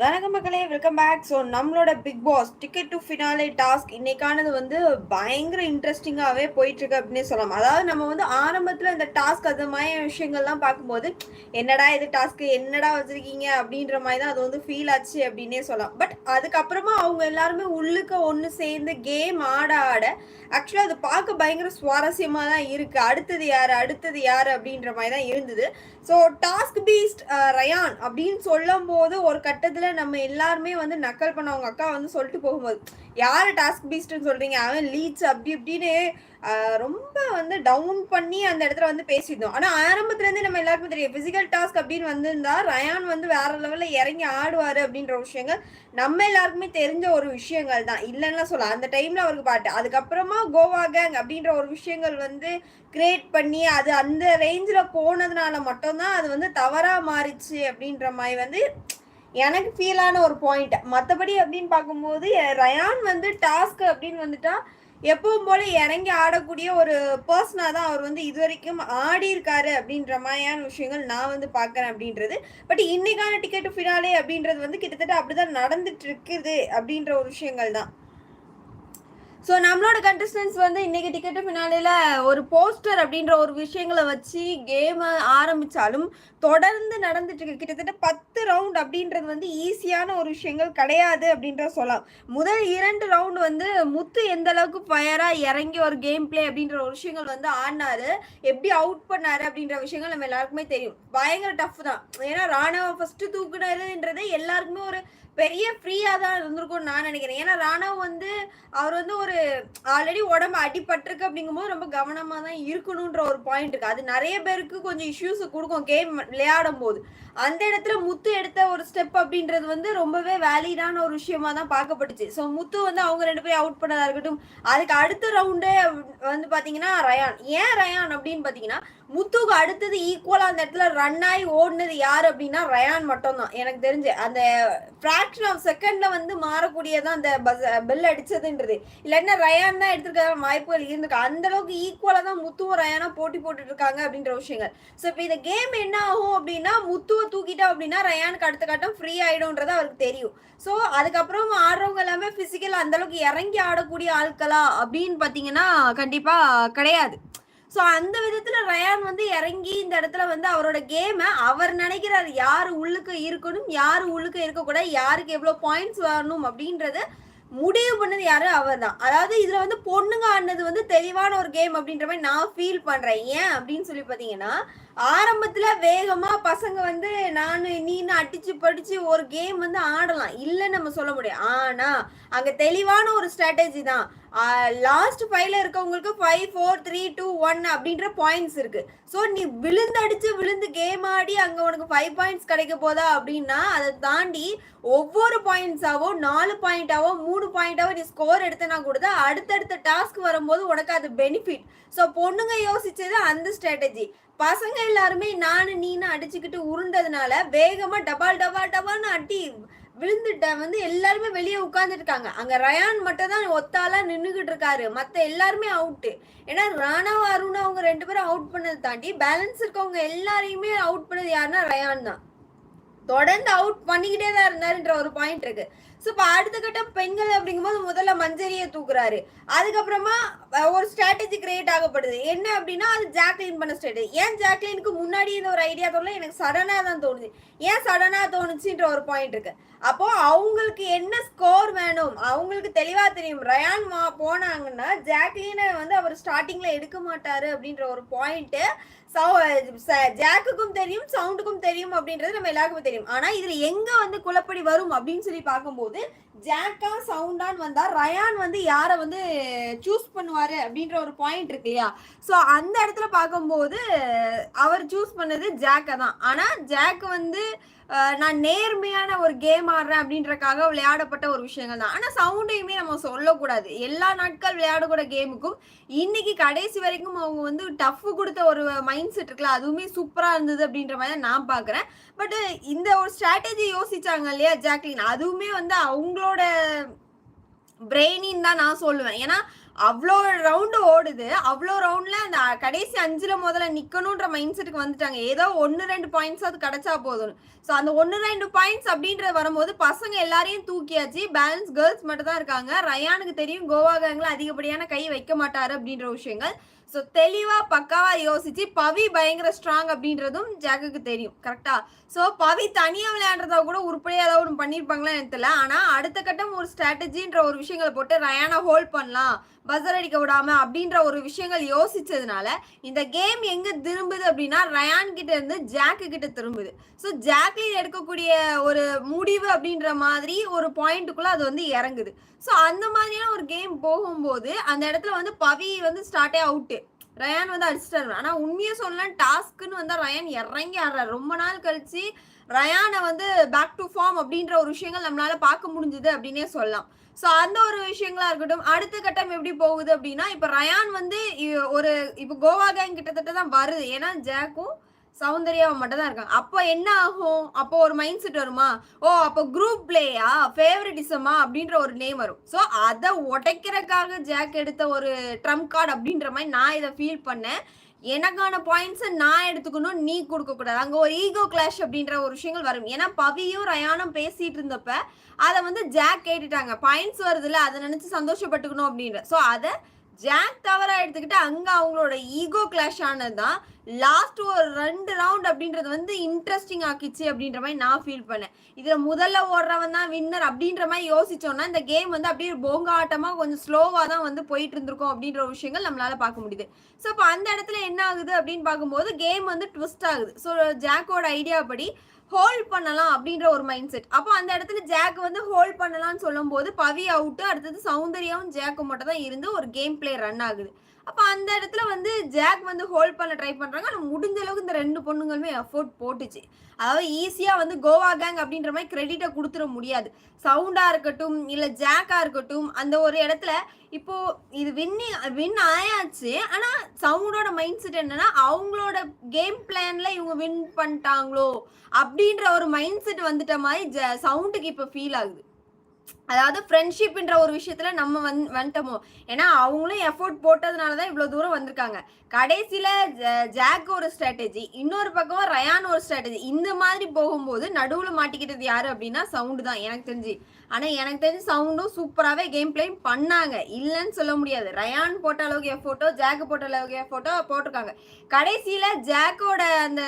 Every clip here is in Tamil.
வணக்கம் மக்களே வெல்கம் பேக் ஸோ நம்மளோட Bigg Boss ticket to finale task இன்னைக்கானது வந்து பயங்கர இன்ட்ரெஸ்டிங்காகவே போயிட்டுருக்கு அப்படின்னு அப்படின்னே சொல்லலாம். அதாவது நம்ம வந்து ஆரம்பத்தில் இந்த டாஸ்க் அது மாதிரி விஷயங்கள்லாம் பார்க்கும்போது என்னடா இது டாஸ்க்கு என்னடா வச்சிருக்கீங்க அப்படின்ற மாதிரி தான் அது வந்து ஃபீல் ஆச்சு அப்படின்னே சொல்லலாம். பட் அதுக்கப்புறமா அவங்க எல்லாருமே உள்ளுக்க ஒன்று சேர்ந்து கேம் ஆட ஆட ஆக்சுவலாக அது பார்க்க பயங்கர சுவாரஸ்யமாக தான் இருக்குது அடுத்தது யார்? அடுத்தது யார்? அப்படின்ற மாதிரி தான் இருந்தது. ஸோ டாஸ்க் பீஸ்ட் ரயான் அப்படின்னு சொல்லும் போது ஒரு கட்டத்தில் நம்ம எல்லாருமே வந்து நக்கல் பண்ண அவங்க அக்கா வந்து சொல்லிட்டு போகும்போது யார் டாஸ்க் பீஸ்ட்னு சொல்கிறீங்க அவன் லீட்ஸ் அப்படி இப்படின்னு ரொம்ப வந்து டவுன் பண்ணி அந்த இடத்துல வந்து பேசியிருந்தோம். ஆனால் ஆரம்பத்துலேருந்தே நம்ம எல்லாருக்குமே தெரியும் ஃபிசிக்கல் டாஸ்க் அப்படின்னு வந்திருந்தா ரயான் வந்து வேற லெவலில் இறங்கி ஆடுவார் அப்படின்ற விஷயங்கள் நம்ம எல்லாருக்குமே தெரிஞ்ச ஒரு விஷயங்கள் தான். இல்லைன்னா சொல்லலாம் அந்த டைமில் அவருக்கு பாட்டு அதுக்கப்புறமா கோவா கேங் அப்படின்ற ஒரு விஷயங்கள் வந்து கிரியேட் பண்ணி அது அந்த ரேஞ்சில் போனதுனால மட்டும்தான் அது வந்து தவறாக மாறிச்சு அப்படின்ற மாதிரி வந்து எனக்கு ஃபீலான ஒரு பாயிண்ட் மற்றபடி அப்படின்னு பார்க்கும்போது ரயான் வந்து டாஸ்க் அப்படின்னு வந்துட்டா எப்பவும் போல இறங்கி ஆடக்கூடிய ஒரு பர்சனாக தான் அவர் வந்து இது வரைக்கும் ஆடி இருக்காரு அப்படின்ற மாதிரியான விஷயங்கள் நான் வந்து பார்க்குறேன் அப்படின்றது. பட் இன்னைக்கான டிக்கெட் ஃபினாலே அப்படின்றது வந்து கிட்டத்தட்ட அப்படிதான் நடந்துட்டு இருக்குது அப்படின்ற ஒரு விஷயங்கள் தான். ஸோ நம்மளோட கண்டஸ்டன்ஸ் வந்து இன்னைக்கு டிக்கெட்டு ஃபினாலேல ஒரு போஸ்டர் அப்படின்ற ஒரு விஷயங்களை வச்சு கேமை ஆரம்பிச்சாலும் தொடர்ந்து நடந்துட்டு இருக்கு. கிட்டத்தட்ட பத்து ரவுண்ட் அப்படின்றது வந்து ஈஸியான ஒரு விஷயங்கள் கிடையாது அப்படின்ற சொல்லலாம். முதல் இரண்டு ரவுண்ட் வந்து முத்து எந்த அளவுக்கு ஃபயராக இறங்கி ஒரு கேம் பிளே அப்படின்ற ஒரு விஷயங்கள் வந்து ஆடினாரு எப்படி அவுட் பண்ணாரு அப்படின்ற விஷயங்கள் நம்ம எல்லாருக்குமே தெரியும். பயங்கர டஃப் தான். ஏன்னா ராணுவ ஃபர்ஸ்ட் தூக்குனாருன்றது எல்லாருக்குமே ஒரு பெரிய ஃப்ரீயாக தான் இருந்திருக்கும்னு நான் நினைக்கிறேன். ஏன்னா ராணவ் வந்து அவர் வந்து ஒரு ஆல்ரெடி உடம்பு அடிபட்டிருக்கு அப்படிங்கும்போது ரொம்ப கவனமாக தான் இருக்கணுன்ற ஒரு பாயிண்ட் இருக்கு. அது நிறைய பேருக்கு கொஞ்சம் இஷ்யூஸ் கொடுக்கும் கேம் விளையாடும் போது அந்த இடத்துல முத்து எடுத்த ஒரு ஸ்டெப் அப்படின்றது வந்து ரொம்பவே வேலிடான ஒரு விஷயமா தான் பார்க்கப்பட்டுச்சு. ஸோ முத்து வந்து அவங்க ரெண்டு பேரும் அவுட் பண்ணதா இருக்கட்டும். அதுக்கு அடுத்த ரவுண்டே வந்து பாத்தீங்கன்னா ரயான் ஏன் ரயான் அப்படின்னு பார்த்தீங்கன்னா முத்துக்கு அடுத்தது ஈக்குவலாக அந்த இடத்துல ரன் ஆகி ஓடினது யார் அப்படின்னா ரயான் மட்டும்தான். எனக்கு தெரிஞ்சு. அந்த ஃப்ராக்ஷன் ஆஃப் செகண்ட்ல வந்து மாறக்கூடியதான் அந்த பஸ் பெல் அடிச்சதுன்றது. இல்லைன்னா ரயான் தான் எடுத்துருக்க வாய்ப்புகள் இருந்திருக்கு. அந்த அளவுக்கு ஈக்குவலாக தான் முத்துவும் ரயானா போட்டி போட்டுட்டு இருக்காங்க அப்படின்ற விஷயங்கள். ஸோ இப்போ இந்த கேம் என்ன ஆகும் அப்படின்னா முத்துவை தூக்கிட்டோம் அப்படின்னா ரயானுக்கு அடுத்த கட்டம் ஃப்ரீ ஆயிடும்ன்றது அவருக்கு தெரியும். ஸோ அதுக்கப்புறம் ஆடுறவங்க எல்லாமே பிசிக்கல் அந்த அளவுக்கு இறங்கி ஆடக்கூடிய ஆட்களா அப்படின்னு பார்த்தீங்கன்னா கண்டிப்பாக கிடையாது. ஸோ அந்த விதத்துல ரயான் வந்து இறங்கி இந்த இடத்துல வந்து அவரோட கேமை அவர் நினைக்கிறார் யார் உள்ளுக்கு இருக்கணும் யார் உள்ளுக்கு இருக்கக்கூடாது யாருக்கு எவ்வளோ பாயிண்ட்ஸ் வரணும் அப்படின்றத முடிவு பண்ணது யாரு? அவர் தான் அதாவது இதுல வந்து பொண்ணுங்க ஆடினது வந்து தெளிவான ஒரு கேம் அப்படின்ற மாதிரி நான் ஃபீல் பண்றேன். ஏன் அப்படின்னு சொல்லி பாத்தீங்கன்னா ஆரம்பத்துல வேகமா பசங்க வந்து நான் நீன்னு அடிச்சு படிச்சு ஒரு கேம் வந்து ஆடலாம். இல்லைன்னு நம்ம சொல்ல முடியும் ஆனா அங்க தெளிவான ஒரு ஸ்ட்ராட்டஜி தான். லாஸ்ட் ஃபைவ்ல இருக்கவங்களுக்கு five four three two one அப்படின்ற பாயிண்ட்ஸ் இருக்கு. ஸோ நீ விழுந்து அடிச்சு விழுந்து கேம் ஆடி அங்க உனக்கு ஃபைவ் பாயிண்ட்ஸ் கிடைக்க போதா அப்படின்னா அதை தாண்டி ஒவ்வொரு பாயிண்ட்ஸாவோ நாலு பாயிண்டாவோ மூணு பாயிண்டாவோ நீ ஸ்கோர் எடுத்தனா கூட அடுத்தடுத்த டாஸ்க் வரும்போது உனக்கு அது பெனிஃபிட் ஸோ பொண்ணுங்க யோசிச்சது அந்த ஸ்ட்ராட்டஜி பசங்க எல்லாருமே நானு நீனு அடிச்சுக்கிட்டு உருண்டதுனால வேகமா டபால் டபால் டபால்னு அடி விழுந்துட்ட வந்து எல்லாருமே வெளியே உட்கார்ந்துட்டு இருக்காங்க அங்க ரயான் மட்டும் தான் ஒத்தாலா நின்றுகிட்டு இருக்காரு. மத்த எல்லாருமே அவுட்டு ஏன்னா ராணாவும் அருண் அவங்க ரெண்டு பேரும் அவுட் பண்ணதை தாண்டி பேலன்ஸ் இருக்கவங்க எல்லாரையுமே அவுட் பண்ணது யாருன்னா ரயான் தான். தொடர்ந்து அவுட் பண்ணிக்கிட்டே தான் இருந்தாருன்ற ஒரு பாயிண்ட் இருக்கு. ஸோ இப்போ அடுத்த கட்டம் பெண்கள் அப்படிங்கும்போது முதல்ல மஞ்சரியை தூக்குறாரு. அதுக்கப்புறமா ஒரு ஸ்ட்ராட்டஜி கிரியேட் ஆகப்படுது. என்ன அப்படின்னா அது ஜாக்லின் பண்ண ஸ்ட்ராட்டஜி ஏன் ஜாக்லினுக்கு முன்னாடி இந்த ஒரு ஐடியா தோணல? எனக்கு சடனாக தான் தோணுது. ஏன் சடனாக தோணுச்சுன்ற ஒரு பாயிண்ட் இருக்கு. அப்போ அவங்களுக்கு என்ன ஸ்கோர் வேணும்? அவங்களுக்கு தெளிவா தெரியும். ரயான் மா போனாங்கன்னா ஜாக்லினை வந்து அவர் ஸ்டார்டிங்ல எடுக்க மாட்டாரு அப்படின்ற ஒரு பாயிண்ட்டு ஜாக்குக்கும் தெரியும் சவுண்டுக்கும் தெரியும் அப்படின்றது நம்ம எல்லாருக்குமே தெரியும். ஆனா இதுல எங்க வந்து குழப்படி வரும் அப்படின்னு சொல்லி பார்க்கும்போது ஜாக்கா சவுண்டான்னு வந்தா ரயான் வந்து யாரை வந்து சூஸ் பண்ணுவாரு அப்படின்ற ஒரு பாயிண்ட் இருக்கு இல்லையா? ஸோ அந்த இடத்துல பார்க்கும்போது அவர் சூஸ் பண்ணது ஜாக்கை தான். ஆனா ஜாக் வந்து நான் நேர்மையான ஒரு கேம் ஆடுறேன் அப்படின்றக்காக விளையாடப்பட்ட ஒரு விஷயங்கள் தான். ஆனால் சவுண்டையுமே நம்ம சொல்லக்கூடாது. எல்லா நாட்கள் விளையாடக்கூட கேமுக்கும் இன்னைக்கு கடைசி வரைக்கும் அவங்க வந்து டஃப் கொடுத்த ஒரு மைண்ட் செட் இருக்குல்ல அதுவுமே சூப்பராக இருந்தது அப்படின்ற மாதிரி தான் நான் பார்க்குறேன். பட் இந்த ஒரு ஸ்ட்ராட்டஜி யோசிச்சாங்க இல்லையா ஜாக்லின் அதுவுமே வந்து அவங்களோட பிரெயினின்னு தான் நான் சொல்லுவேன். ஏன்னா அவ்வளோ ரவுண்டு ஓடுது. அவ்வளோ ரவுண்ட்ல அந்த கடைசி அஞ்சுல முதல்ல நிக்கணும்ன்ற மைண்ட் செட்டுக்கு வந்துட்டாங்க. ஏதோ ஒன்று ரெண்டு பாயிண்ட்ஸ் அது கிடைச்சா போதும் ஸோ அந்த ஒன்று ரெண்டு பாயிண்ட்ஸ் அப்படின்றது வரும்போது பசங்க எல்லாரையும் தூக்கியாச்சு. பேலன்ஸ் கேர்ள்ஸ் மட்டும் தான் இருக்காங்க. ரயானுக்கு தெரியும் கோவா கேங்ல அதிகப்படியான கை வைக்க மாட்டாரு அப்படின்ற விஷயங்கள். ஸோ தெளிவா பக்காவா யோசிச்சு பவி பயங்கர ஸ்ட்ராங் அப்படின்றதும் ஜாக்குக்கு தெரியும். கரெக்டா ஸோ பவி தனியாக விளையாடுறதா கூட உருப்படியாக ஏதாவது ஒன்று பண்ணியிருப்பாங்களா எனக்கு தெரியல. ஆனால் அடுத்த கட்டம் ஒரு ஸ்ட்ராட்டஜின்ற ஒரு விஷயங்களை போட்டு ரயானா ஹோல்ட் பண்ணலாம். பசர் அடிக்க விடாம அப்படின்ற ஒரு விஷயங்கள் யோசிச்சதுனால இந்த கேம் எங்க திரும்புது அப்படின்னா ரயான் கிட்ட இருந்து ஜாக்கு கிட்ட திரும்புது. ஸோ ஜாக்லின் எடுக்கக்கூடிய ஒரு முடிவு அப்படின்ற மாதிரி ஒரு பாயிண்ட்டுக்குள்ள அது வந்து இறங்குது. ஸோ அந்த மாதிரியான ஒரு கேம் போகும்போது அந்த இடத்துல வந்து பவி வந்து ஸ்டார்டே அவுட்டு ரயான் வந்து அடிச்சிட்டாரு. ஆனா உண்மையை சொல்லலாம் டாஸ்க்குன்னு வந்து ரயான் இறங்கி ஆடுறாரு. ரொம்ப நாள் கழிச்சு ரயானை வந்து பேக் டு ஃபார்ம் அப்படின்ற ஒரு விஷயங்கள் நம்மளால பார்க்க முடிஞ்சுது அப்படின்னே சொல்லலாம். ஸோ அந்த ஒரு விஷயங்களா இருக்கட்டும் அடுத்த கட்டம் எப்படி போகுது அப்படின்னா இப்போ ரயான் வந்து ஒரு இப்போ கோவா கேங் கிட்டத்தட்ட தான் வருது. ஏன்னா ஜாக்கும் சௌந்தர்யாவை மட்டும் தான் இருக்காங்க. அப்போ என்ன ஆகும்? அப்போ ஒரு மைண்ட் செட் வருமா? ஓ அப்போ குரூப் பிளேயா ஃபேவரட்டிசமா அப்படின்ற ஒரு நேம் வரும். ஸோ அதை உடைக்கிறதுக்காக ஜாக் எடுத்த ஒரு ட்ரம்ப் கார்டு அப்படின்ற மாதிரி நான் இதை ஃபீல் பண்ணேன். எனக்கான பாயிண்ட்ஸை நான் எடுத்துக்கணும் நீ கொடுக்கக்கூடாது அங்கே ஒரு ஈகோ கிளாஷ் அப்படின்ற ஒரு விஷயங்கள் வரும். ஏன்னா பவியும் ரயானும் பேசிட்டு இருந்தப்ப அதை வந்து ஜாக் கேட்டுட்டாங்க. பாயிண்ட்ஸ் வருதுல்ல அதை நினச்சி சந்தோஷப்பட்டுக்கணும் அப்படின்ற ஸோ அதை ஜாக் தவறாக எடுத்துக்கிட்டு அங்கே அவங்களோட ஈகோ கிளாஷ் ஆனது தான் லாஸ்ட் ஒரு ரெண்டு ரவுண்ட் அப்படின்றது வந்து இன்ட்ரெஸ்டிங் ஆக்கிச்சு அப்படின்ற மாதிரி நான் ஃபீல் பண்ணேன். இதுல முதல்ல ஓடுறவன் தான் வின்னர் அப்படின்ற மாதிரி யோசிச்சோம்னா இந்த கேம் வந்து அப்படியே போங்க ஆட்டமா கொஞ்சம் ஸ்லோவா தான் வந்து போயிட்டு இருந்திருக்கும் அப்படின்ற ஒரு விஷயங்கள் நம்மளால பார்க்க முடியுது. ஸோ இப்போ அந்த இடத்துல என்ன ஆகுது அப்படின்னு பார்க்கும்போது கேம் வந்து ட்விஸ்ட் ஆகுது. ஸோ ஜாக்கோட ஐடியா படி ஹோல்ட் பண்ணலாம் அப்படின்ற ஒரு மைண்ட் செட் அப்போ அந்த இடத்துல ஜாக் வந்து ஹோல்ட் பண்ணலாம்னு சொல்லும்போது பவி அவுட்டு அடுத்தது சௌந்தர்யாவும் ஜாக்கும் மட்டும் தான் இருந்து ஒரு கேம் பிளே ரன் ஆகுது. அப்போ அந்த இடத்துல வந்து ஜாக் வந்து ஹோல்ட் பண்ண ட்ரை பண்றாங்க. ஆனால் முடிஞ்ச அளவுக்கு இந்த ரெண்டு பொண்ணுங்களுமே எஃபோர்ட் போட்டுச்சு. அதாவது ஈஸியா வந்து கோவா கேங் அப்படின்ற மாதிரி கிரெடிட்டை கொடுத்துட முடியாது. சவுண்டா இருக்கட்டும் இல்ல ஜாக்கா இருக்கட்டும் அந்த ஒரு இடத்துல இப்போ இது வின்னி வின் ஆயாச்சு. ஆனா சவுண்டோட மைண்ட் செட் என்னன்னா அவங்களோட கேம் பிளான்ல இவங்க வின் பண்ணிட்டாங்களோ அப்படின்ற ஒரு மைண்ட் செட் வந்துட்ட மாதிரி சவுண்டுக்கு இப்போ ஃபீல் ஆகுது. அதாவது ஃப்ரெண்ட்ஷிப்ன்ற ஒரு விஷயத்துல நம்ம வந் வந்துட்டோமோ? ஏன்னா அவங்களும் எஃபோர்ட் போட்டதுனால தான் இவ்வளோ தூரம் வந்திருக்காங்க. கடைசியில் ஜ- ஜாக் ஒரு ஸ்ட்ராட்டஜி இன்னொரு பக்கம் ரயான் ஒரு ஸ்ட்ராட்டஜி இந்த மாதிரி போகும்போது நடுவில் மாட்டிக்கிட்டது யாரு அப்படின்னா சவுண்டு தான் எனக்கு தெரிஞ்சு. ஆனால் எனக்கு தெரிஞ்சு சவுண்டும் சூப்பராகவே கேம் பிளே பண்ணாங்க. இல்லைன்னு சொல்ல முடியாது. ரயான் போட்ட அளவுக்கு எஃபோட்டோ ஜாக் போட்ட அளவுக்கு எஃபோட்டோ போட்டிருக்காங்க. கடைசியில் ஜாக்கோட அந்த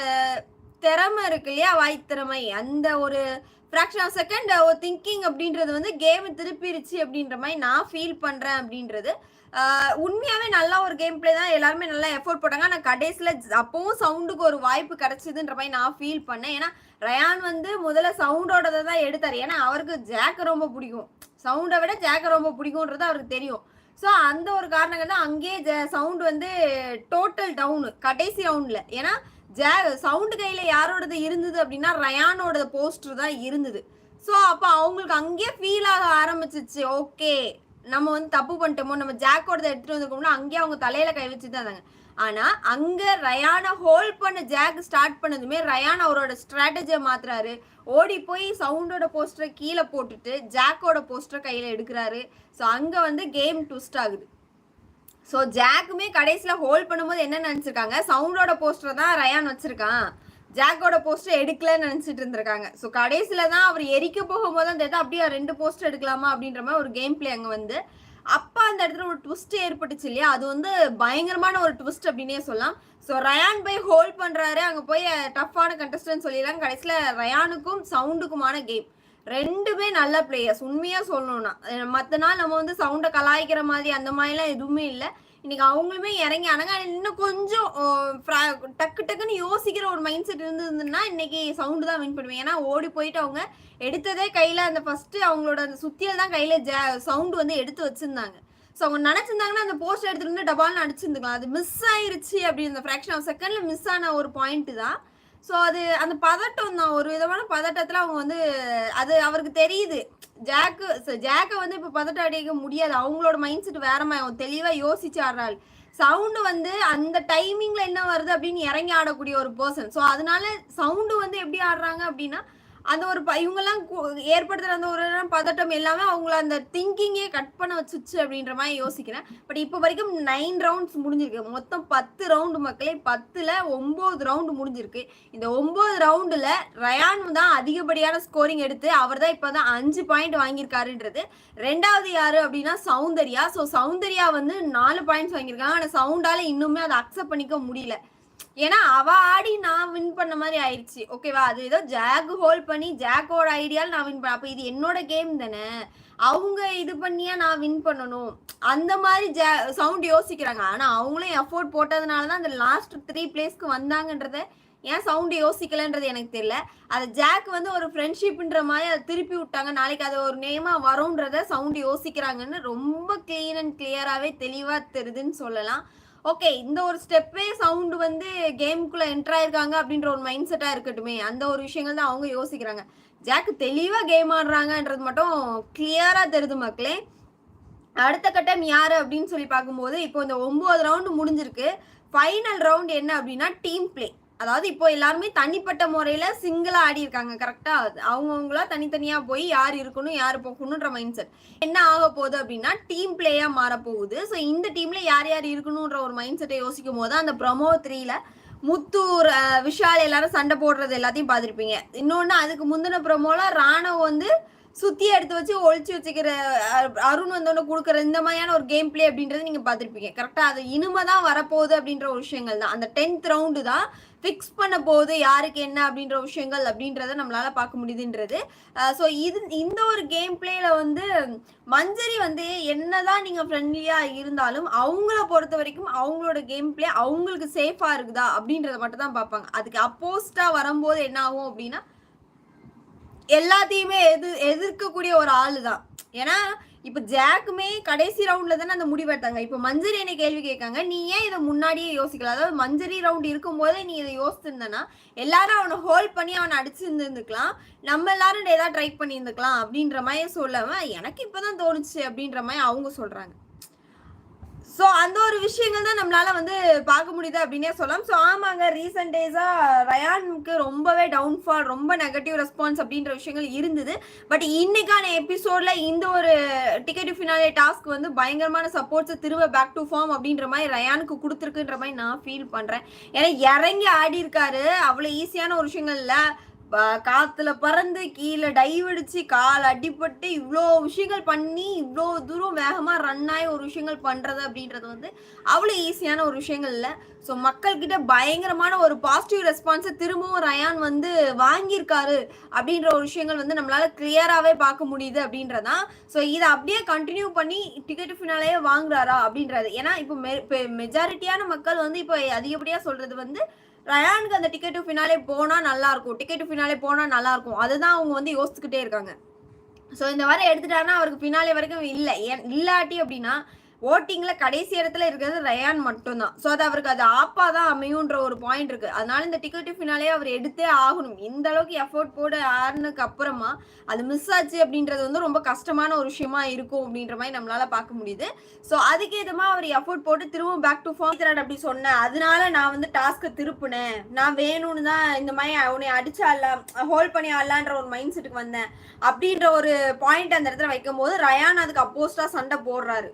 திறமை இருக்கு இல்லையா வாய் திறமை அந்த ஒரு fraction of second O thinking அப்படின்றது வந்து கேம் திருப்பிருச்சு அப்படின்ற மாதிரி நான் ஃபீல் பண்றேன் அப்படின்றது. உண்மையாகவே உண்மையாவே நல்லா ஒரு கேம் பிளே தான். எல்லாருமே நல்லா எஃபோர்ட் போட்டாங்க. ஆனால் கடைசியில் அப்பவும் சவுண்டுக்கு ஒரு வாய்ப்பு கிடச்சிதுன்ற மாதிரி நான் ஃபீல் பண்ணேன். ஏன்னா ரயான் வந்து முதல்ல சவுண்டோட தான் எடுத்தார். ஏன்னா அவருக்கு ஜாக்க ரொம்ப பிடிக்கும். சவுண்டை விட ஜாக்க ரொம்ப பிடிக்கும்ன்றது அவருக்கு தெரியும். ஸோ அந்த ஒரு காரணங்கள் தான் அங்கேயே சவுண்ட் வந்து டோட்டல் டவுனு கடைசி ரவுண்டில் ஏன்னா ஜே சவுண்டு கையில யாரோடது இருந்தது அப்படின்னா ரயானோட போஸ்டர் தான் இருந்தது. ஸோ அப்போ அவங்களுக்கு அங்கேயே ஃபீல் ஆக ஆரம்பிச்சிச்சு. ஓகே நம்ம வந்து தப்பு பண்ணிட்டோமோ நம்ம ஜாக்கோடத எடுத்துட்டு வந்திருக்கோம்னா அங்கேயே அவங்க தலையில கை வச்சு தான் இருந்தாங்க. ஆனா அங்க ரயானை ஹோல்ட் பண்ண ஜாக் ஸ்டார்ட் பண்ணதுமே ரயான் அவரோட ஸ்ட்ராட்டஜியை மாத்துறாரு. ஓடி போய் சவுண்டோட போஸ்டரை கீழே போட்டுட்டு ஜாக்கோட போஸ்டரை கையில எடுக்கிறாரு. ஸோ அங்க வந்து கேம் ட்விஸ்ட் ஆகுது. ஸோ ஜாக்குமே கடைசியில் ஹோல்ட் பண்ணும்போது என்ன நினச்சிருக்காங்க? சவுண்டோட போஸ்டர் தான் ரயான் வச்சிருக்கான். ஜாக்கோட போஸ்டர் எடுக்கலன்னு நினச்சிட்டு இருந்திருக்காங்க. ஸோ கடைசியில் தான் அவர் எரிக்க போகும்போது அந்த இதை அப்படியே ரெண்டு போஸ்டர் எடுக்கலாமா அப்படின்ற மாதிரி ஒரு கேம் பிளே அங்கே வந்து. அப்போ அந்த இடத்துல ஒரு ட்விஸ்ட் ஏற்பட்டுச்சு இல்லையா? அது வந்து பயங்கரமான ஒரு ட்விஸ்ட் அப்படின்னே சொல்லலாம். ஸோ ரயான் போய் ஹோல்ட் பண்ணுறாரு அங்கே போய் டஃப்பான கண்டஸ்டன்ட் சொல்லிடுறாங்க கடைசியில் ரயானுக்கும் சவுண்டுக்குமான கேம் ரெண்டுமே நல்ல பிளேயர்ஸ் உண்மையா சொல்லணும்னா மற்ற நாள் நம்ம வந்து சவுண்டை கலாய்க்கிற மாதிரி அந்த மாதிரிலாம் எதுவுமே இல்லை. இன்னைக்கு அவங்களுமே இறங்கி ஆனாங்க இன்னும் கொஞ்சம் டக்கு டக்குன்னு யோசிக்கிற ஒரு மைண்ட் செட் இருந்ததுன்னா இன்னைக்கு சவுண்டு தான் வின் பண்ணுவேன். ஏன்னா ஓடி போயிட்டு அவங்க எடுத்ததே கையில அந்த ஃபர்ஸ்ட் அவங்களோட அந்த சுத்தியல் தான் கையில சவுண்ட் வந்து எடுத்து வச்சிருந்தாங்க. ஸோ அவங்க நினைச்சிருந்தாங்கன்னா அந்த போஸ்ட் எடுத்துட்டு வந்து டபால்னு அடிச்சிருந்துக்கலாம். அது மிஸ் ஆயிருச்சு அப்படி இந்த ஃப்ராக்ஷன் ஆஃப் செகண்ட்ல மிஸ் ஆன ஒரு பாயிண்ட் தான். ஸோ அது அந்த பதட்டம் தான். ஒரு விதமான பதட்டத்தில் அவங்க வந்து அது அவருக்கு தெரியுது. ஜாக்கு ஜாக்கை வந்து இப்போ பதட்டம் அடிக்க முடியாது. அவங்களோட மைண்ட் செட் வேற மாதிரி அவன் தெளிவாக யோசிச்சு ஆடுறாள் சவுண்டு வந்து அந்த டைமிங்ல என்ன வருது அப்படின்னு இறங்கி ஆடக்கூடிய ஒரு பர்சன் ஸோ அதனால சவுண்டு வந்து எப்படி ஆடுறாங்க அப்படின்னா அந்த ஒரு ப இவங்கலாம் ஏற்படுத்துகிற அந்த ஒரு பதட்டம் எல்லாமே அவங்கள அந்த திங்கிங்கே கட் பண்ண வச்சுச்சு அப்படின்ற மாதிரி யோசிக்கிறேன். பட் இப்போ வரைக்கும் நைன் ரவுண்ட்ஸ் முடிஞ்சிருக்கு. மொத்தம் பத்து ரவுண்டு மக்களே பத்தில் ஒம்பது ரவுண்டு முடிஞ்சிருக்கு. இந்த ஒம்பது ரவுண்டில் ரயான் தான் அதிகப்படியான ஸ்கோரிங் எடுத்து அவர் தான் இப்போ தான் அஞ்சு பாயிண்ட் வாங்கியிருக்காருன்றது. ரெண்டாவது யாரு அப்படின்னா சௌந்தர்யா. ஸோ சௌந்தர்யா வந்து நாலு பாயிண்ட்ஸ் வாங்கியிருக்காங்க. ஆனால் சவுண்டால இன்னுமே அதை அக்செப்ட் பண்ணிக்க முடியல. ஏன்னா அவ ஆடி நான் வின் பண்ண மாதிரி ஆயிடுச்சு. ஓகேவா அது ஏதோ ஜாக் ஹோல்ட் பண்ணி ஜாக்கோட ஐடியால நான் வின் பண்ண அப்போ இது என்னோட கேம் தானே? அவங்க இது பண்ணியா நான் வின் பண்ணணும்? அந்த மாதிரி ஜா சவுண்ட் யோசிக்கிறாங்க. ஆனால் அவங்களும் எஃபோர்ட் போட்டதுனால தான் அந்த லாஸ்ட் த்ரீ பிளேஸ்க்கு வந்தாங்கன்றத ஏன் சவுண்டு யோசிக்கலன்றது எனக்கு தெரியல. அது ஜாக் வந்து ஒரு ஃப்ரெண்ட்ஷிப்ன்ற மாதிரி அதை திருப்பி விட்டாங்க. நாளைக்கு அது ஒரு நேமாக வரும்ன்றத சவுண்டு யோசிக்கிறாங்கன்னு ரொம்ப க்ளீன் அண்ட் கிளியராகவே தெளிவாக தெரியுதுன்னு சொல்லலாம். ஓகே இந்த ஒரு ஸ்டெப்பே சவுண்டு வந்து கேமுக்குள்ள என்டர் ஆயிருக்காங்க அப்படின்ற ஒரு மைண்ட் செட்டா இருக்கட்டுமே. அந்த ஒரு விஷயங்கள் தான் அவங்க யோசிக்கிறாங்க. ஜாக் தெளிவா கேம் ஆடுறாங்கன்றது மட்டும் கிளியரா தெரியுது மக்களே. அடுத்த கட்டம் யாரு அப்படின்னு சொல்லி பார்க்கும்போது இப்போ இந்த ஒன்பது ரவுண்டு முடிஞ்சிருக்கு. ஃபைனல் ரவுண்ட் என்ன அப்படின்னா டீம் பிளே அதாவது இப்போ எல்லாருமே தனிப்பட்ட முறையில சிங்கிளா ஆடி இருக்காங்க கரெக்டா அவங்கவுங்களா தனித்தனியா போய் யார் இருக்கணும் யார் போகணுன்ற மைண்ட் செட் என்ன ஆக போகுது அப்படின்னா டீம் பிளேயா மாற போகுது ஸோ இந்த டீம்ல யார் யார் இருக்கணும்ன்ற ஒரு மைண்ட் செட்டை யோசிக்கும் போது அந்த ப்ரமோ த்ரீல முத்தூர் விஷால் எல்லாரும் சண்டை போடுறது எல்லாத்தையும் பார்த்துருப்பீங்க. இன்னொன்று அதுக்கு முந்தின ப்ரமோல ராணவ் வந்து சுத்தி எடுத்து வச்சு ஒழிச்சு வச்சுக்கிற அருண் வந்தோன்னு கொடுக்குற இந்த மாதிரியான ஒரு கேம் பிளே அப்படின்றது நீங்க பார்த்துருப்பீங்க. கரெக்டா அது இனிமே தான் வரப்போகுது அப்படின்ற ஒரு விஷயங்கள் தான். அந்த டென்த் ரவுண்டு தான் ஃபிக்ஸ் பண்ண போகுது யாருக்கு என்ன அப்படின்ற விஷயங்கள் அப்படின்றத நம்மளால பார்க்க முடியுதுன்றது. ஸோ இது இந்த ஒரு கேம் பிளேல வந்து மஞ்சரி வந்து என்னதான் நீங்க ஃப்ரெண்ட்லியா இருந்தாலும் அவங்கள பொறுத்த வரைக்கும் அவங்களோட கேம் பிளே அவங்களுக்கு சேஃபா இருக்குதா அப்படின்றத மட்டும் தான் பார்ப்பாங்க. அதுக்கு அப்போஸ்டா வரும்போது என்ன ஆகும் அப்படின்னா எல்லாத்தையுமே எது எதிர்க்கக்கூடிய ஒரு ஆளு தான் ஏன்னா இப்ப ஜாக்குமே கடைசி ரவுண்ட்ல தானே அந்த முடிவு எடுத்தாங்க. இப்ப மஞ்சரி என்ன கேள்வி கேட்காங்க. நீ ஏன் இதை முன்னாடியே யோசிக்கல? அதாவது மஞ்சரி ரவுண்ட் இருக்கும் போதே நீ இதை யோசிச்சிருந்தனா எல்லாரும் அவனை ஹோல்ட் பண்ணி அவனை அடிச்சிருந்துருந்துக்கலாம். நம்ம எல்லாரும் ஏதாவது ட்ரை பண்ணியிருந்துக்கலாம் அப்படின்ற மாதிரி சொல்லாம எனக்கு இப்பதான் தோணுச்சு அப்படின்ற மாதிரி அவங்க சொல்றாங்க. ஸோ அந்த ஒரு விஷயங்கள் தான் நம்மளால வந்து பார்க்க முடியுது அப்படின்னே சொல்லலாம். ஸோ ஆமாங்க ரீசெண்ட் டேஸாக ரயானுக்கு ரொம்பவே டவுன்ஃபால் ரொம்ப நெகட்டிவ் ரெஸ்பான்ஸ் அப்படின்ற விஷயங்கள் இருந்தது. பட் இன்னைக்கான எபிசோட்ல இந்த ஒரு டிக்கெட் ஃபினாலே டாஸ்க் வந்து பயங்கரமான சப்போர்ட்ஸை திரும்ப பேக் டு ஃபார்ம் அப்படின்ற மாதிரி ரயானுக்கு கொடுத்துருக்குன்ற மாதிரி நான் ஃபீல் பண்ணுறேன் ஏன்னா இறங்கி ஆடி இருக்காரு அவ்வளோ ஈஸியான ஒரு விஷயங்கள் இல்லை. காத்துல பறந்து கீழே டைவ் அடிச்சு கால் அடிபட்டு இவ்வளோ விஷயங்கள் பண்ணி இவ்வளோ தூரம் வேகமா ரன் ஆகி ஒரு விஷயங்கள் பண்றது அப்படின்றது வந்து அவ்வளோ ஈஸியான ஒரு விஷயங்கள் இல்லை. ஸோ மக்கள்கிட்ட பயங்கரமான ஒரு பாசிட்டிவ் ரெஸ்பான்ஸை திரும்பவும் ரயான் வந்து வாங்கியிருக்காரு அப்படின்ற ஒரு விஷயங்கள் வந்து நம்மளால கிளியராகவே பார்க்க முடியுது அப்படின்றதான். ஸோ இதை அப்படியே கண்டினியூ பண்ணி டிக்கெட் ஃபினாலேயே வாங்குறாரா அப்படின்றது. ஏன்னா இப்போ மெ மெஜாரிட்டியான மக்கள் வந்து இப்போ அதிகப்படியாக சொல்றது வந்து ரயானுக்கு அந்த டிக்கெட்டு ஃபினாலே போனால் நல்லா இருக்கும் டிக்கெட்டு ஃபினாலே போனால் நல்லா இருக்கும் அதுதான் அவங்க வந்து யோசிச்சுக்கிட்டே இருக்காங்க. ஸோ இந்த வாரம் எடுத்துட்டாருன்னா அவருக்கு பின்னாலே வரைக்கும் இல்லை. இல்லாட்டி அப்படின்னா ஓட்டிங்ல கடைசி இடத்துல இருக்கிறது ரயான் மட்டும்தான். ஸோ அது அவருக்கு அது ஆப்பா தான் அமையுன்ற ஒரு பாயிண்ட் இருக்கு. அதனால இந்த டிக்கெட் ஃபினாலே அவர் எடுத்தே ஆகணும். இந்த அளவுக்கு எஃபோர்ட் போட ஆறுனதுக்கு அப்புறமா அது மிஸ் ஆச்சு அப்படின்றது வந்து ரொம்ப கஷ்டமான ஒரு விஷயமா இருக்கும் அப்படின்ற மாதிரி நம்மளால பார்க்க முடியுது. ஸோ அதுக்கேதமா அவர் எஃபோர்ட் போட்டு திரும்ப பேக் டு ஃபார்ம் திராட் அப்படி சொன்னேன் அதனால நான் வந்து டாஸ்க்கை திருப்பினேன். நான் வேணும்னு தான் இந்த மாதிரி அவனை அடிச்சு ஹோல்ட் பண்ணி ஆடலான்ற ஒரு மைண்ட் செட்டுக்கு வந்தேன். அப்படின்ற ஒரு பாயிண்ட் அந்த இடத்துல வைக்கும் போது ரயான் அதுக்கு அப்போஸ்டா சண்டை போடுறாரு.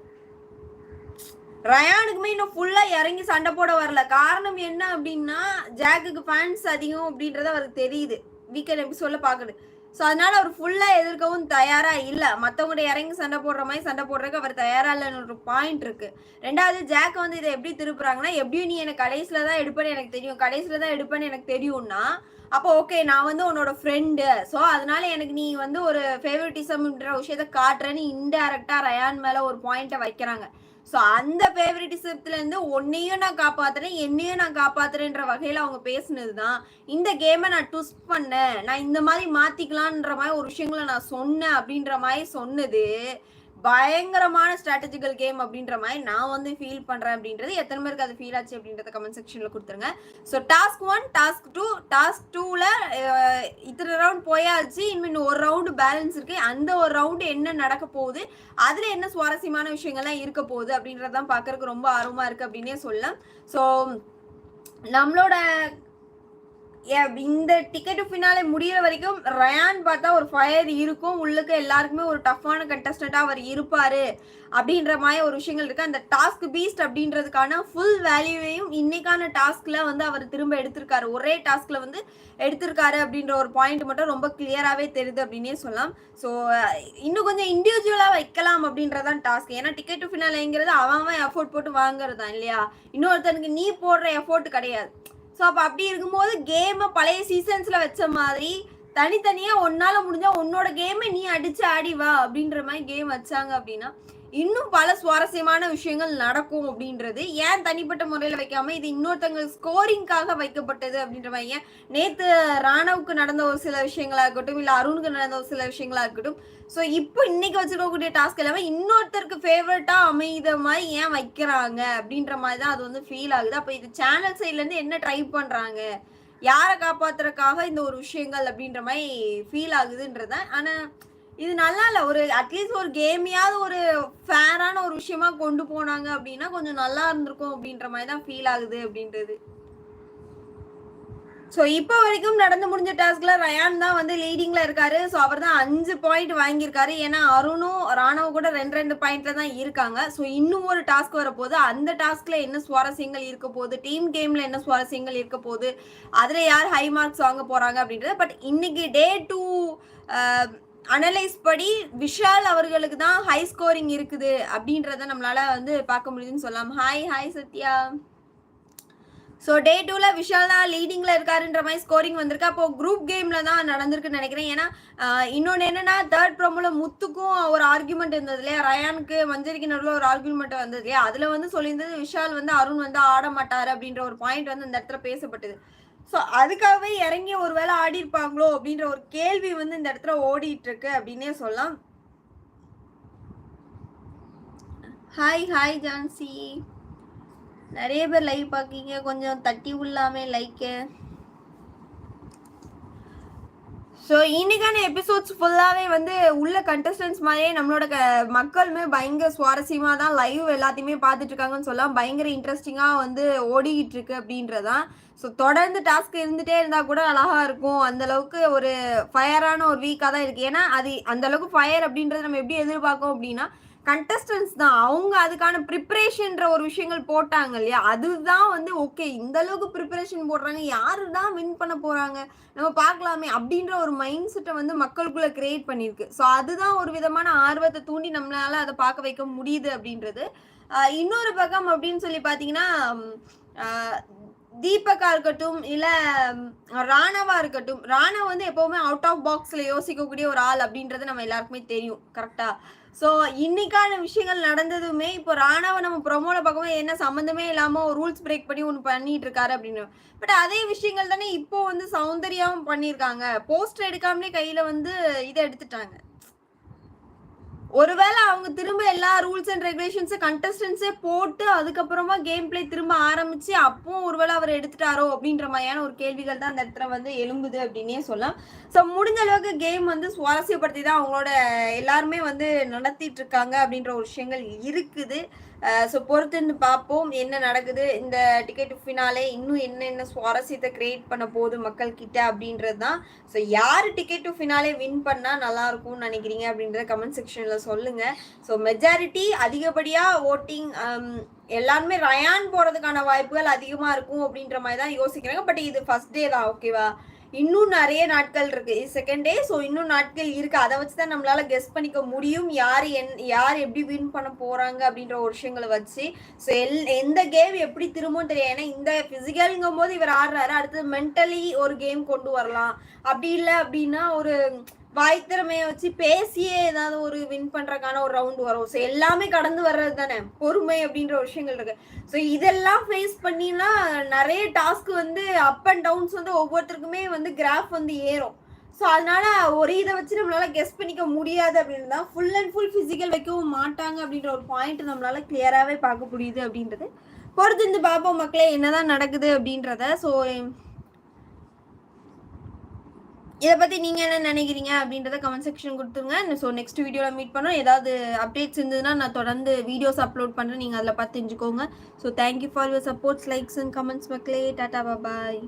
ரயானுக்குமே இன்னும் ஃபுல்லா இறங்கி சண்டை போட வரல. காரணம் என்ன அப்படின்னா ஜாக்குக்கு ஃபேன்ஸ் அதிகம் அப்படின்றது அவருக்கு தெரியுது. வீக்கெண்ட் எபிசோட்ல பாக்குது ஸோ அதனால அவர் ஃபுல்லா எதிர்க்கவும் தயாரா இல்ல. மத்தவங்க இறங்கி சண்டை போடுற மாதிரி சண்டை போடுறதுக்கு அவர் தயாரா இல்லைன்னு ஒரு பாயிண்ட் இருக்கு. ரெண்டாவது ஜாக் வந்து இதை எப்படி திருப்புறாங்கன்னா எப்படியும் நீ எனக்கு கடைசியில தான் எடுப்பேன்னு எனக்கு தெரியும். கடைசியில தான் எடுப்பேன்னு எனக்கு தெரியும்னா அப்போ ஓகே நான் வந்து உன்னோட ஃப்ரெண்டு ஸோ அதனால எனக்கு நீ வந்து ஒரு ஃபேவரட்டிசம்ன்ற விஷயத்த காட்டுறேன்னு இன்டைரக்டா ரயான் மேல ஒரு பாயிண்ட்டை வைக்கிறாங்க. ஸோ அந்த ஃபேவரட்டிசத்துலேருந்து ஒன்னையும் நான் காப்பாத்துறேன் என்னையும் நான் காப்பாத்துறேன்ற வகையில் அவங்க பேசினது தான் இந்த கேமை நான் ட்விஸ்ட் பண்ணேன். நான் இந்த மாதிரி மாற்றிக்கலான்ற மாதிரி ஒரு விஷயங்களை நான் சொன்னேன் அப்படின்ற மாதிரி சொன்னது. பயங்கரமான ஸ்ட்ராட்டஜிக்கல் கேம் அப்படின்ற மாதிரி நான் வந்து ஃபீல் பண்றேன் அப்படின்றது எத்தனை பேருக்கு அது ஃபீல் ஆச்சு அப்படின்றத கமெண்ட் செக்ஷன்ல கொடுத்துருங்க. So task one task two task டூல இத்தனை ரவுண்ட் போயாச்சு. இன்னும் ஒரு ரவுண்டு பேலன்ஸ் இருக்கு. அந்த ஒரு ரவுண்டு என்ன நடக்க போகுது அதுல என்ன சுவாரஸ்யமான விஷயங்கள்லாம் இருக்க போகுது அப்படின்றதான் பார்க்கறதுக்கு ரொம்ப ஆர்வமா இருக்கு அப்படின்னே சொல்லலாம். ஸோ நம்மளோட இந்த டிக்கெட் ஃபினாலே முடியிற வரைக்கும் ரயான் பார்த்தா ஒரு ஃபயர் இருக்கும். உள்ளுக்கு எல்லாருக்குமே ஒரு டஃப்பான கண்டஸ்டண்ட்டாக அவர் இருப்பார். அப்படின்ற மாதிரி ஒரு விஷயங்கள் இருக்கு. அந்த டாஸ்க் பீஸ்ட் அப்படின்றதுக்கான ஃபுல் வேல்யூவையும் இன்னைக்கான டாஸ்க்கில் வந்து அவர் திரும்ப எடுத்திருக்காரு. ஒரே டாஸ்க்கில் வந்து எடுத்திருக்காரு அப்படின்ற ஒரு பாயிண்ட் மட்டும் ரொம்ப கிளியராகவே தெரியுது அப்படின்னே சொல்லலாம். ஸோ இன்னும் கொஞ்சம் இண்டிவிஜுவலாக வைக்கலாம் அப்படின்றதான் டாஸ்க் ஏன்னா டிக்கெட் டு ஃபினாலேங்கிறது அவன் எஃபோர்ட் போட்டு வாங்குறது தான் இல்லையா? இன்னொருத்தனுக்கு நீ போடுற எஃபோர்ட் கிடையாது. ஸோ அப்போ அப்படி இருக்கும்போது கேமை பழைய சீசன்ஸில் வச்ச மாதிரி தனித்தனியாக ஒன்னால் முடிஞ்சால் உன்னோட கேமை நீ அடிச்சு ஆடி வா அப்படின்ற மாதிரி கேம் வச்சாங்க அப்படின்னா இன்னும் பல சுவாரஸ்யமான விஷயங்கள் நடக்கும் அப்படின்றது ஏன் தனிப்பட்ட முறையில் வைக்காம இது இன்னொருத்தங்க ஸ்கோரிங்காக வைக்கப்பட்டது அப்படின்ற மாதிரி ஏன்? நேத்து ராணவுக்கு நடந்த ஒரு சில விஷயங்களா இருக்கட்டும் இல்லை அருணுக்கு நடந்த ஒரு சில விஷயங்களா இருக்கட்டும். ஸோ இப்போ இன்னைக்கு வச்சிருக்கக்கூடிய டாஸ்க் எல்லாமே இன்னொருத்தருக்கு ஃபேவரட்டா அமைத மாதிரி ஏன் வைக்கிறாங்க அப்படின்ற மாதிரி தான் அது வந்து ஃபீல் ஆகுது. அப்போ இது சேனல் சைட்லேருந்து என்ன ட்ரை பண்ணுறாங்க யாரை காப்பாத்துறதுக்காக இந்த ஒரு விஷயங்கள் அப்படின்ற மாதிரி ஃபீல் ஆகுதுன்றத. ஆனால் இது நல்லா இல்லை ஒரு அட்லீஸ்ட் ஒரு கேமையாவது ஒரு ஃபேரான ஒரு விஷயமா கொண்டு போனாங்க அப்படின்னா கொஞ்சம் நல்லா இருந்திருக்கும் அப்படின்ற மாதிரி தான் ஃபீல் ஆகுது அப்படின்றது. ஸோ இப்போ வரைக்கும் நடந்து முடிஞ்ச டாஸ்க்ல ரயான் தான் வந்து லீடிங்ல இருக்காரு. ஸோ அவர் தான் அஞ்சு பாயிண்ட் வாங்கியிருக்காரு. ஏன்னா அருணும் ராணவ் கூட ரெண்டு ரெண்டு பாயிண்ட்ல தான் இருக்காங்க. ஸோ இன்னும் ஒரு டாஸ்க் வரப்போகுது. அந்த டாஸ்க்ல என்ன சுவாரஸ்யங்கள் இருக்க போகுது? டீம் கேம்ல என்ன சுவாரஸ்யங்கள் இருக்க போகுது? அதுல யார் ஹை மார்க்ஸ் வாங்க போறாங்க அப்படின்றது. பட் இன்னைக்கு டே டூ அனலைஸ் படி விஷால் அவர்களுக்கு தான் ஹை ஸ்கோரிங் இருக்குது அப்படின்றத நம்மளால வந்து பார்க்க முடியுதுன்னு சொல்லலாம். Hi hi Sathya. So day டூவில் விஷால் தான் லீடிங்கில் இருக்காருன்ற மாதிரி ஸ்கோரிங் வந்திருக்கு. அப்போ குரூப் கேமில் தான் நடந்திருக்குன்னு நினைக்கிறேன். ஏன்னா இன்னொன்று என்னென்னா தேர்ட் ப்ரோமோல முத்துக்கும் ஒரு ஆர்குமெண்ட் இருந்தது இல்லையா? ரயானுக்கு மஞ்சரிக்கு நடுவில் ஒரு ஆர்குமெண்ட் வந்தது இல்லையா? அதில் வந்து சொல்லியிருந்தது விஷால் வந்து அருண் வந்து ஆட மாட்டார் அப்படின்ற ஒரு பாயிண்ட் வந்து அந்த இடத்துல பேசப்பட்டது. ஸோ அதுக்காகவே இறங்கி ஒரு வேளை ஆடி இருப்பாங்களோ அப்படின்ற ஒரு கேள்வி வந்து இந்த இடத்துல ஓடிட்டு இருக்கு அப்படின்னே சொல்லலாம். ஹாய் ஹாய் ஜான்சி நிறைய பேர் லைவ் பார்க்கீங்க. கொஞ்சம் தட்டி உள்ளாமே லைக்கு ஸோ இன்னைக்கான எபிசோட்ஸ் ஃபுல்லாகவே வந்து உள்ள கண்டஸ்டன்ஸ் மாதிரியே நம்மளோட க மக்களுமே பயங்கர சுவாரஸ்யமாக தான் லைவ் எல்லாத்தையுமே பார்த்துட்டு இருக்காங்கன்னு சொல்லலாம். பயங்கர இன்ட்ரெஸ்டிங்காக வந்து ஓடிக்கிட்டு இருக்கு அப்படின்றதான். ஸோ தொடர்ந்து டாஸ்க் இருந்துகிட்டே இருந்தால் கூட அழகாக இருக்கும். அந்த அளவுக்கு ஒரு ஃபயரான ஒரு வீக்காக தான் இருக்குது ஏன்னா அது அந்த அளவுக்கு ஃபயர் அப்படின்றத நம்ம எப்படி எதிர்பார்க்கோம் அப்படின்னா கண்டஸ்டன்ஸ் தான். அவங்க அதுக்கான ப்ரிப்பரேஷன்ற ஒரு விஷயங்கள் போட்டாங்க இல்லையா? அதுதான் வந்து ஓகே இந்த அளவுக்கு ப்ரிப்பரேஷன் போடுறாங்க. யாரு தான் வின் பண்ண போறாங்க? நம்ம பார்க்கலாமே அப்படின்ற ஒரு மைண்ட் செட்டை வந்து மக்களுக்குள்ள கிரியேட் பண்ணியிருக்கு. ஸோ அதுதான் ஒரு விதமான ஆர்வத்தை தூண்டி நம்மளால அதை பார்க்க வைக்க முடியுது அப்படின்றது. இன்னொரு பக்கம் அப்படின்னு சொல்லி பார்த்தீங்கன்னா தீபகா இருக்கட்டும் இல்ல ராணவா இருக்கட்டும் ராணவ் வந்து எப்பவுமே அவுட் ஆஃப் பாக்ஸ்ல யோசிக்கக்கூடிய ஒரு ஆள் அப்படின்றது நம்ம எல்லாருக்குமே தெரியும் கரெக்டா ஸோ இன்னைக்கான விஷயங்கள் நடந்ததுமே இப்போ ராணவ நம்ம ப்ரொமோல பார்க்கும்போது என்ன சம்மந்தமே இல்லாம ஒரு ரூல்ஸ் பிரேக் பண்ணி ஒன்று பண்ணிட்டு இருக்காரு அப்படின்னு. பட் அதே விஷயங்கள் தானே இப்போ வந்து சௌந்தர்யாவும் பண்ணியிருக்காங்க. போஸ்டர் எடுக்காமலே கையில வந்து இதை எடுத்துட்டாங்க. ஒருவேளை அவங்க திரும்ப எல்லா ரூல்ஸ் அண்ட் ரெகுலேஷன்ஸ் கண்டஸ்டன்ஸே போட்டு அதுக்கப்புறமா கேம் பிளே திரும்ப ஆரம்பிச்சு அப்பவும் ஒருவேளை அவர் எடுத்துட்டாரோ அப்படின்ற மாதிரியான ஒரு கேள்விகள் தான் அந்த இடத்துல வந்து எழும்புது அப்படின்னே சொல்லலாம். ஸோ முடிஞ்ச அளவுக்கு கேம் வந்து சுவாரஸ்யப்படுத்தி தான் அவங்களோட எல்லாருமே வந்து நடத்திட்டு இருக்காங்க அப்படின்ற ஒரு விஷயங்கள் இருக்குது. ஸோ பொறுத்துன்னு பார்ப்போம் என்ன நடக்குது. இந்த டிக்கெட் ஃபினாலே இன்னும் என்னென்ன சுவாரஸ்யத்தை கிரியேட் பண்ண போகுது மக்கள் கிட்ட அப்படின்றது தான். ஸோ யார் டிக்கெட் ஃபினாலே வின் பண்ணால் நல்லா இருக்கும்னு நினைக்கிறீங்க அப்படின்றத கமெண்ட் செக்ஷனில் சொல்லுங்கள் ஸோ மெஜாரிட்டி அதிகப்படியாக ஓட்டிங் எல்லாருமே ரயான் போகிறதுக்கான வாய்ப்புகள் அதிகமாக இருக்கும் அப்படின்ற மாதிரி தான் யோசிக்கிறாங்க. பட் இது ஃபஸ்ட் டே தான் ஓகேவா இன்னும் நிறைய நாட்கள் இருக்கு. செகண்ட் டே ஸோ இன்னும் நாட்கள் இருக்கு. அதை வச்சு தான் நம்மளால கெஸ் பண்ணிக்க முடியும். யார் என் யார் எப்படி வின் பண்ண போறாங்க அப்படின்ற ஒரு விஷயங்களை வச்சு ஸோ எல் எந்த கேம் எப்படி திரும்பவும் தெரியும் ஏன்னா இந்த பிசிக்கல்ங்கும் போது இவர் ஆடுறாரு. அடுத்தது மென்டலி ஒரு கேம் கொண்டு வரலாம். அப்படி இல்லை அப்படின்னா ஒரு வாய் திறமையை வச்சு பேசியே ஏதாவது ஒரு வின் பண்றதுக்கான ஒரு ரவுண்ட் வரும். ஸோ எல்லாமே கடந்து வர்றது தானே? பொறுமை அப்படின்ற விஷயங்கள் இருக்கு. ஸோ இதெல்லாம் ஃபேஸ் பண்ணினா நிறைய டாஸ்க் வந்து அப் அண்ட் டவுன்ஸ் வந்து ஒவ்வொருத்தருக்குமே வந்து கிராஃப் வந்து ஏறும். ஸோ அதனால ஒரு இதை வச்சு நம்மளால கெஸ் பண்ணிக்க முடியாது அப்படின்னு தான் ஃபுல் அண்ட் ஃபுல் ஃபிசிக்கல் வைக்கவும் மாட்டாங்க அப்படின்ற ஒரு பாயிண்ட் நம்மளால கிளியராகவே பார்க்க முடியுது அப்படின்றது. பொறுத்து இந்த பாப்பா மக்களே என்னதான் நடக்குது அப்படின்றத. ஸோ இதை பற்றி நீங்கள் என்ன நினைக்கிறீங்க அப்படின்றத கமெண்ட் செக்ஷன் கொடுத்துருங்க. ஸோ நெக்ஸ்ட் வீடியோவில் மீட் பண்ணோம். ஏதாவது அப்டேட்ஸ் இருந்ததுன்னா நான் தொடர்ந்து வீடியோஸ் அப்லோட் பண்ணுறேன் நீங்கள் அதில் பார்த்து தெரிஞ்சுக்கோங்க. So thank you for your supports likes and comments மக்களே. Tata bye